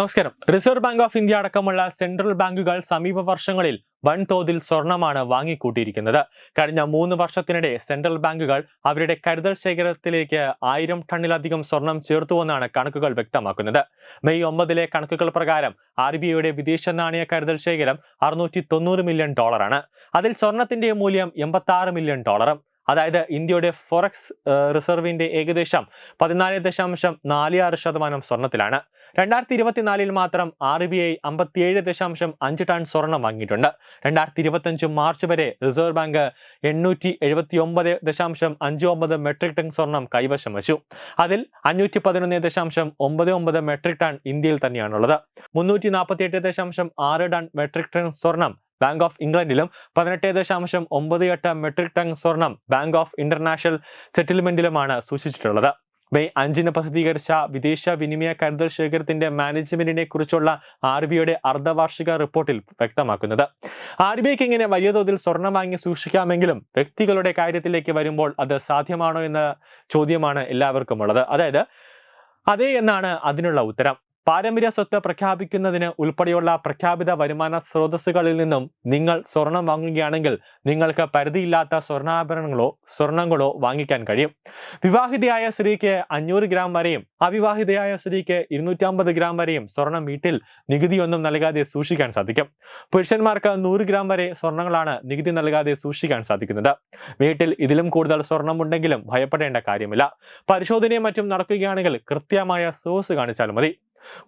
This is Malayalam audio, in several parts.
നമസ്കാരം. റിസർവ് ബാങ്ക് ഓഫ് ഇന്ത്യ അടക്കമുള്ള സെൻട്രൽ ബാങ്കുകൾ സമീപ വർഷങ്ങളിൽ വൻതോതിൽ സ്വർണമാണ് വാങ്ങിക്കൂട്ടിയിരിക്കുന്നത്. കഴിഞ്ഞ മൂന്ന് വർഷത്തിനിടെ സെൻട്രൽ ബാങ്കുകൾ അവരുടെ കരുതൽ ശേഖരത്തിലേക്ക് ആയിരം ടണ്ണിലധികം സ്വർണം ചേർത്തുവെന്നാണ് കണക്കുകൾ വ്യക്തമാക്കുന്നത്. മെയ് ഒമ്പതിലെ കണക്കുകൾ പ്രകാരം ആർ ബി ഐയുടെ വിദേശ നാണയ കരുതൽ ശേഖരം അറുന്നൂറ്റി തൊണ്ണൂറ് മില്യൺ ഡോളറാണ്. അതിൽ സ്വർണത്തിന്റെ മൂല്യം എൺപത്തി മില്യൺ ഡോളറും അതായത് ഇന്ത്യയുടെ ഫോറക്സ് റിസർവിന്റെ ഏകദേശം പതിനാല് ദശാംശം നാല് ആറ് ശതമാനം സ്വർണത്തിലാണ്. രണ്ടായിരത്തി ഇരുപത്തിനാലിൽ മാത്രം ആർ ബി ഐ അമ്പത്തിയേഴ് ദശാംശം അഞ്ച് ടൺ സ്വർണം വാങ്ങിയിട്ടുണ്ട്. രണ്ടായിരത്തി ഇരുപത്തഞ്ച് മാർച്ച് വരെ റിസർവ് ബാങ്ക് എണ്ണൂറ്റി എഴുപത്തി ഒമ്പത് ദശാംശം അഞ്ച് ഒമ്പത് മെട്രിക് ടൺ സ്വർണം കൈവശം വച്ചു. അതിൽ അഞ്ഞൂറ്റി പതിനൊന്ന് ദശാംശം ഒമ്പത് ഒമ്പത് മെട്രിക് ടൺ ഇന്ത്യയിൽ തന്നെയാണുള്ളത്. മുന്നൂറ്റി നാൽപ്പത്തി എട്ട് ദശാംശം ആറ് ടൺ മെട്രിക് ടൺ സ്വർണം ബാങ്ക് ഓഫ് ഇംഗ്ലണ്ടിലും പതിനെട്ട് ദശാംശം ഒമ്പത് എട്ട് മെട്രിക് ടൺ സ്വർണം ബാങ്ക് ഓഫ് ഇന്റർനാഷണൽ സെറ്റിൽമെന്റിലുമാണ് സൂക്ഷിച്ചിട്ടുള്ളത്. മെയ് അഞ്ചിന് പ്രസിദ്ധീകരിച്ച വിദേശ വിനിമയ കരുതൽ ശേഖരത്തിന്റെ മാനേജ്മെന്റിനെ കുറിച്ചുള്ള ആർ ബി ഐയുടെ അർദ്ധവാർഷിക റിപ്പോർട്ടിൽ വ്യക്തമാക്കുന്നത്. ആർ ബി ഐക്ക് ഇങ്ങനെ വലിയ തോതിൽ സ്വർണം വാങ്ങി സൂക്ഷിക്കാമെങ്കിലും വ്യക്തികളുടെ കാര്യത്തിലേക്ക് വരുമ്പോൾ അത് സാധ്യമാണോ എന്ന ചോദ്യമാണ് എല്ലാവർക്കും ഉള്ളത് അതായത് അതെ എന്നാണ് അതിനുള്ള ഉത്തരം. പാരമ്പര്യ സ്വത്ത് പ്രഖ്യാപിക്കുന്നതിന് ഉൾപ്പെടെയുള്ള പ്രഖ്യാപിത വരുമാന സ്രോതസ്സുകളിൽ നിന്നും നിങ്ങൾ സ്വർണം വാങ്ങുകയാണെങ്കിൽ നിങ്ങൾക്ക് പരിധിയില്ലാത്ത സ്വർണാഭരണങ്ങളോ സ്വർണങ്ങളോ വാങ്ങിക്കാൻ കഴിയും. വിവാഹിതയായ സ്ത്രീക്ക് അഞ്ഞൂറ് ഗ്രാം വരെയും അവിവാഹിതയായ സ്ത്രീക്ക് ഇരുന്നൂറ്റമ്പത് ഗ്രാം വരെയും സ്വർണം വീട്ടിൽ നികുതിയൊന്നും നൽകാതെ സൂക്ഷിക്കാൻ സാധിക്കും. പുരുഷന്മാർക്ക് നൂറ് ഗ്രാം വരെ സ്വർണങ്ങളാണ് നികുതി നൽകാതെ സൂക്ഷിക്കാൻ സാധിക്കുന്നത്. വീട്ടിൽ ഇതിലും കൂടുതൽ സ്വർണമുണ്ടെങ്കിലും ഭയപ്പെടേണ്ട കാര്യമില്ല. പരിശോധനയും മറ്റും നടക്കുകയാണെങ്കിൽ കൃത്യമായ സോഴ്സ് കാണിച്ചാൽ മതി.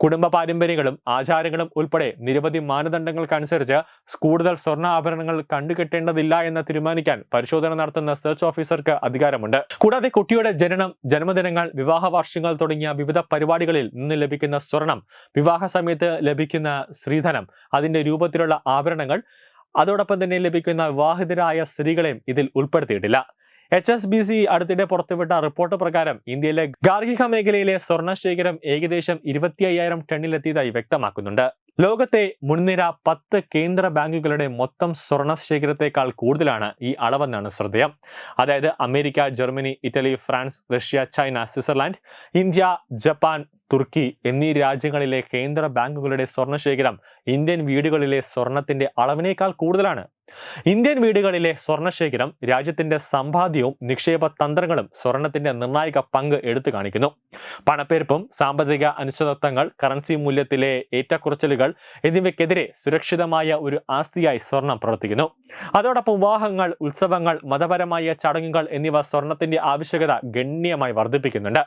കുടുംബ പാരമ്പര്യങ്ങളും ആചാരങ്ങളും ഉൾപ്പെടെ നിരവധി മാനദണ്ഡങ്ങൾക്കനുസരിച്ച് കൂടുതൽ സ്വർണ ആഭരണങ്ങൾ കണ്ടുകെട്ടേണ്ടതില്ല എന്ന് തീരുമാനിക്കാൻ പരിശോധന നടത്തുന്ന സെർച്ച് ഓഫീസർക്ക് അധികാരമുണ്ട്. കൂടാതെ കുട്ടിയുടെ ജനനം ജന്മദിനങ്ങൾ വിവാഹ വാർഷികങ്ങൾ തുടങ്ങിയ വിവിധ പരിപാടികളിൽ നിന്ന് ലഭിക്കുന്ന സ്വർണം വിവാഹ സമയത്ത് ലഭിക്കുന്ന സ്ത്രീധനം അതിന്റെ രൂപത്തിലുള്ള ആഭരണങ്ങൾ അതോടൊപ്പം തന്നെ ലഭിക്കുന്ന വിവാഹിതരായ സ്ത്രീകളെയും ഇതിൽ ഉൾപ്പെടുത്തിയിട്ടില്ല. എച്ച് എസ് ബി സി അടുത്തിടെ പുറത്തുവിട്ട റിപ്പോർട്ട് പ്രകാരം ഇന്ത്യയിലെ ഗാർഹിക മേഖലയിലെ സ്വർണ ശേഖരം ഏകദേശം ഇരുപത്തി അയ്യായിരം ടണ്ണിലെത്തിയതായി വ്യക്തമാക്കുന്നുണ്ട്. ലോകത്തെ മുൻനിര പത്ത് കേന്ദ്ര ബാങ്കുകളുടെ മൊത്തം സ്വർണ ശേഖരത്തെക്കാൾ കൂടുതലാണ് ഈ അളവെന്നാണ് ശ്രദ്ധേയം. അതായത് America Germany Italy France Russia China Switzerland India Japan Turkey എന്നീ രാജ്യങ്ങളിലെ കേന്ദ്ര ബാങ്കുകളുടെ സ്വർണ ശേഖരം ഇന്ത്യൻ വീടുകളിലെ സ്വർണത്തിന്റെ അളവിനേക്കാൾ കൂടുതലാണ്. ഇന്ത്യൻ വീടുകളിലെ സ്വർണശേഖരം രാജ്യത്തിന്റെ സമ്പാദ്യവും നിക്ഷേപ തന്ത്രങ്ങളും സ്വർണത്തിന്റെ നിർണായക പങ്ക് എടുത്തു കാണിക്കുന്നു. പണപ്പെരുപ്പും സാമ്പത്തിക അനിശ്ചിതത്വങ്ങൾ കറൻസി മൂല്യത്തിലെ ഏറ്റക്കുറച്ചിലുകൾ എന്നിവയ്ക്കെതിരെ സുരക്ഷിതമായ ഒരു ആസ്തിയായി സ്വർണം പ്രവർത്തിക്കുന്നു. അതോടൊപ്പം വിവാഹങ്ങൾ ഉത്സവങ്ങൾ മതപരമായ ചടങ്ങുകൾ എന്നിവ സ്വർണത്തിന്റെ ആവശ്യകത ഗണ്യമായി വർദ്ധിപ്പിക്കുന്നുണ്ട്.